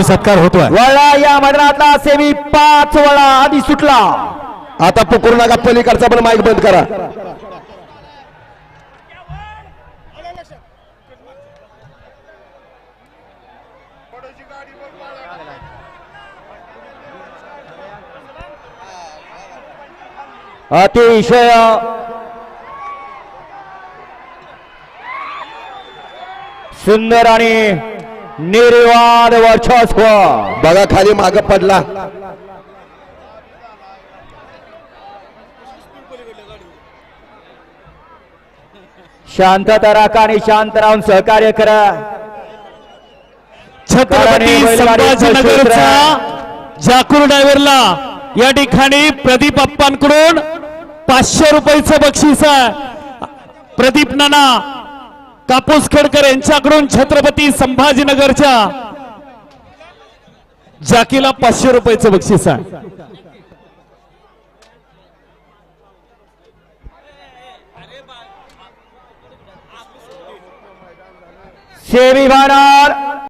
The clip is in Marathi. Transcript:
सत्कार होतोय. वळा या मैदानातला सेमी पाच वळा आधी सुटला. आता पुकरू नका पलीकडचा पण माईक बंद करा. अतिशय. सुंदर आणि निर्वाद वर्चस्व. बघा खाली माग पडला. शांतता राखा आणि शांत राहून सहकार्य करा. छत्रपती संभाजीनगरचा जाकूर ड्रायव्हरला या ठिकाणी प्रदीप अप्पांकडून पाचशे रुपयाचं बक्षीस आहे. प्रदीप नाना कापूस खेडकर यांच्याकडून छत्रपती संभाजीनगरच्या जाकीला पाचशे रुपयाचं बक्षीस आहे. सेमी